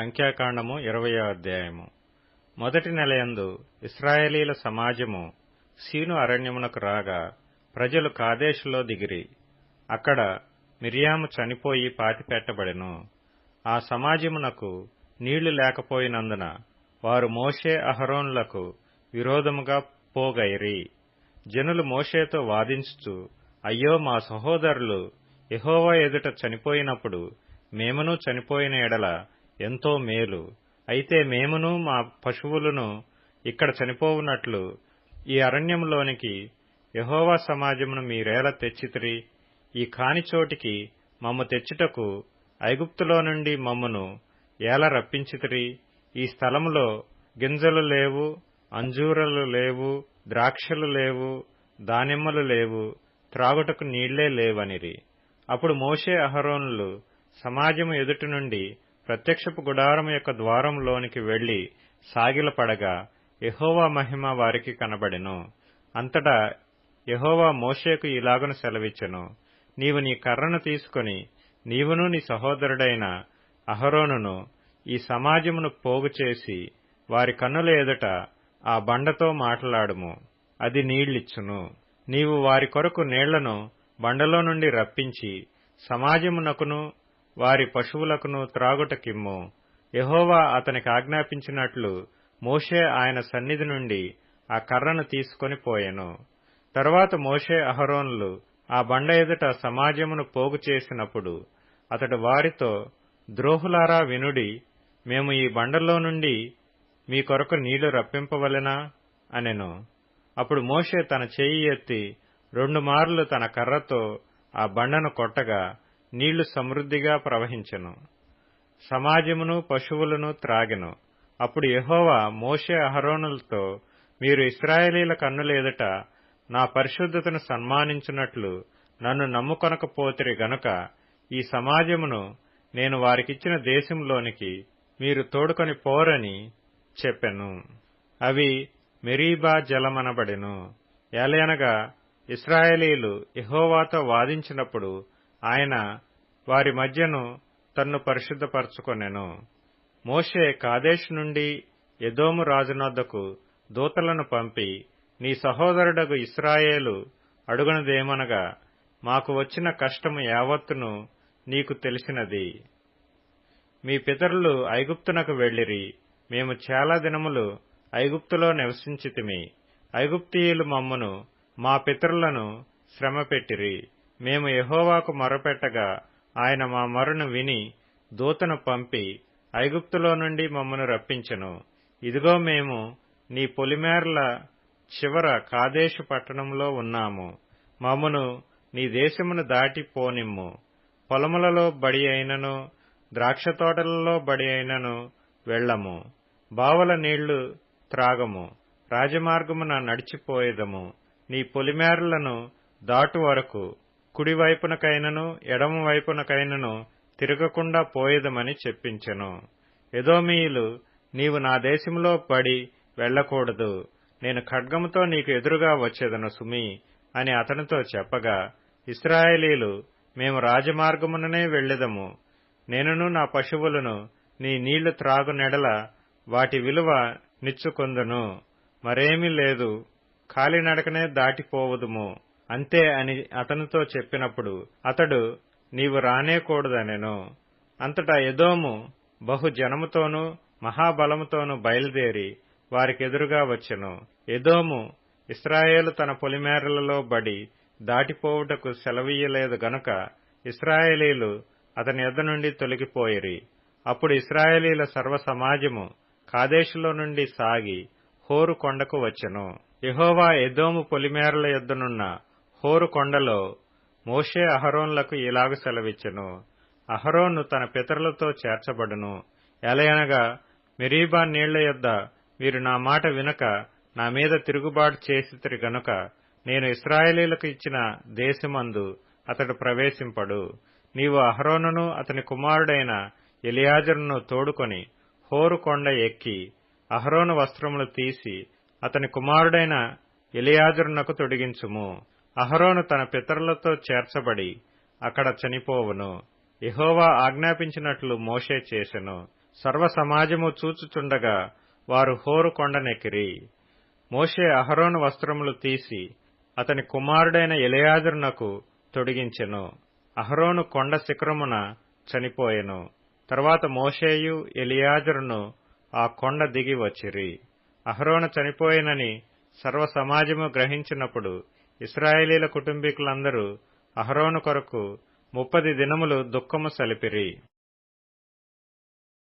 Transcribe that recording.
సంఖ్యాకాండము ఇరవయో అధ్యాయము. మొదటి నెలయందు ఇస్రాయేలీల సమాజము సీను అరణ్యమునకు రాగా ప్రజలు కాదేశులో దిగిరి. అక్కడ మిరియాము చనిపోయి పాతిపెట్టబడెను. ఆ సమాజమునకు నీళ్ళు లేకపోయినందున వారు మోషే అహరోన్లకు విరోధముగా పోగైరి. జనులు మోషేతో వాదించుచు అయ్యో మా సహోదరులు ఎహోవా ఎదుట చనిపోయినప్పుడు మేమనూ చనిపోయిన ఎడల ఎంతో మేలు. అయితే మేమును మా పశువులను ఇక్కడ చనిపోవునట్లు ఈ అరణ్యంలోనికి యహోవా సమాజమును మీరేల తెచ్చితిరి. ఈ కాని చోటికి మమ్ము తెచ్చుటకు ఐగుప్తులో నుండి మమ్మను ఎలా రప్పించితిరి. ఈ స్థలములో గింజలు లేవు అంజూరలు లేవు ద్రాక్షలు లేవు దానిమ్మలు లేవు త్రాగుటకు నీళ్ళే లేవనిరి. అప్పుడు మోషే అహరోనులు సమాజము ఎదుటి నుండి ప్రత్యక్షపు గుడారం యొక్క ద్వారంలోనికి వెళ్ళి సాగిలపడగా ఎహోవా మహిమ వారికి కనబడెను. అంతటా ఎహోవా మోషేకు ఇలాగను సెలవిచ్చెను. నీవు నీ కర్రను తీసుకొని నీవును నీ సహోదరుడైన అహరోనును ఈ సమాజమును పోగు చేసి వారి కన్నుల ఎదుట ఆ బండతో మాట్లాడుము. అది నీళ్ళిచ్చును నీవు వారి కొరకు నీళ్ళను బండలో నుండి రప్పించి సమాజమునకును వారి పశువులకును త్రాగుటకిమ్ము. యహోవా అతనికి ఆజ్ఞాపించినట్లు మోషే ఆయన సన్నిధి నుండి ఆ కర్రను తీసుకొని పోయెను. తరువాత మోషే అహరోన్లు ఆ బండ ఎదుట సమాజమును పోగు చేసినప్పుడు అతడు వారితో ద్రోహులారా వినుడి మేము ఈ బండలో నుండి మీ కొరకు నీళ్ళు రప్పింపవలెనా? అనెను. అప్పుడు మోషే తన చెయ్యి ఎత్తి రెండు మార్లు తన కర్రతో ఆ బండను కొట్టగా నీళ్ళు సమృద్దిగా ప్రవహించెను. సమాజమును పశువులను త్రాగెను. అప్పుడు యహోవా మోషే అహరోనులతో మీరు ఇస్రాయేలీల కన్నులేదట నా పరిశుద్ధతను సన్మానించినట్లు నన్ను నమ్ముకొనకపోతిరి గనుక ఈ సమాజమును నేను వారికిచ్చిన దేశంలోనికి మీరు తోడుకొని పోరని చెప్పెను. అవి మెరీబా జలమనబడెను. ఏలయనగా ఇస్రాయేలీలు యహోవాతో వాదించినప్పుడు ఆయన వారి మధ్యను తన్ను పరిశుద్ధపరచుకొనెను. మోషే కాదేశ్ నుండి ఎదోము రాజునొద్దకు దూతలను పంపి నీ సహోదరుడగు ఇస్రాయేలు అడుగునదేమనగా మాకు వచ్చిన కష్టము యావత్తును నీకు తెలిసినది. మీ పితరులు ఐగుప్తునకు వెళ్ళిరి మేము చాలా దినములు ఐగుప్తులో నివసించితిమి. ఐగుప్తీయులు మమ్మను మా పితరులను శ్రమపెట్టిరి. మేము యహోవాకు మొరపెట్టగా ఆయన మా మొరను విని దూతను పంపి ఐగుప్తులో నుండి మమ్మను రప్పించెను. ఇదిగో మేము నీ పొలిమేర్ల చివర కాదేశు పట్టణంలో ఉన్నాము. మమ్మను నీ దేశమును దాటి పోనిమ్ము. పొలములలో బడి అయినను ద్రాక్ష తోటలలో బడి అయినను వెళ్ళము బావల నీళ్ళు త్రాగము. రాజమార్గమున నడిచిపోయేదము. నీ పొలిమేరలను దాటు వరకు కుడివైపునకైనను ఎడమవైపునకైనను తిరగకుండా పోయేదమని చెప్పించెను. ఎదోమీయులు నీవు నా దేశంలో పడి వెళ్ళకూడదు నేను ఖడ్గముతో నీకు ఎదురుగా వచ్చేదను సుమి అని అతనితో చెప్పగా ఇస్రాయేలీలు మేము రాజమార్గముననే వెళ్ళెదము నేనును నా పశువులను నీ నీళ్ళు త్రాగు నెడల వాటి విలువ నిచ్చుకొందును. మరేమీ లేదు. కాలినడకనే దాటిపోవదుము. అంతే అని అతనితో చెప్పినప్పుడు అతడు నీవు రానేకూడదనెను అంతటా ఎదోము బహు జనముతోనూ మహాబలముతోనూ బయలుదేరి వారికెదురుగా వచ్చెను. ఎదోము ఇస్రాయేలు తన పొలిమేరలలో బడి దాటిపోవుటకు సెలవీయలేదు గనుక ఇస్రాయేలీలు అతని యొద్ద నుండి తొలగిపోయిరి. అప్పుడు ఇస్రాయేలీల సర్వ సమాజము కాదేశులో నుండి సాగి హోరు కొండకు వచ్చెను. యహోవా ఎదోము పొలిమేరల యొద్దనున్న హోరు కొండలో మోషే అహరోన్లకు ఇలాగ సెలవిచ్చెను. అహరోను తన పితరులతో చేర్చబడును. ఎలయనగా మెరీబా నీళ్ళ యొద్ద వీరు నా మాట వినక నా మీద తిరుగుబాటు చేసితిరి గనుక నేను ఇస్రాయేలీలకు ఇచ్చిన దేశమందు అతడు ప్రవేశింపడు. నీవు అహరోనును అతని కుమారుడైన ఎలియాజరును తోడుకొని హోరు కొండ ఎక్కి అహరోను వస్త్రములు తీసి అతని కుమారుడైన ఎలియాజరునకు తొడిగించుము. అహరోను తన పితరులతో చేర్చబడి అక్కడ చనిపోవును. యహోవా ఆజ్ఞాపించినట్లు మోషే చేసెను. సర్వ సమాజము చూచుచుండగా వారు హోరు కొండనెక్కిరి. మోషే అహరోను వస్త్రములు తీసి అతని కుమారుడైన ఎలియాజరునకు తొడిగించెను. అహరోను కొండ శిఖరమున చనిపోయెను. తర్వాత మోషేయు ఎలియాజరును ఆ కొండ దిగి వచ్చిరి. అహరోను చనిపోయినని సర్వ సమాజము గ్రహించినప్పుడు ఇస్రాయేలీల కుటుంబీకులందరూ అహరోను కొరకు ముప్పది దినములు దుఃఖము సలిపిరి.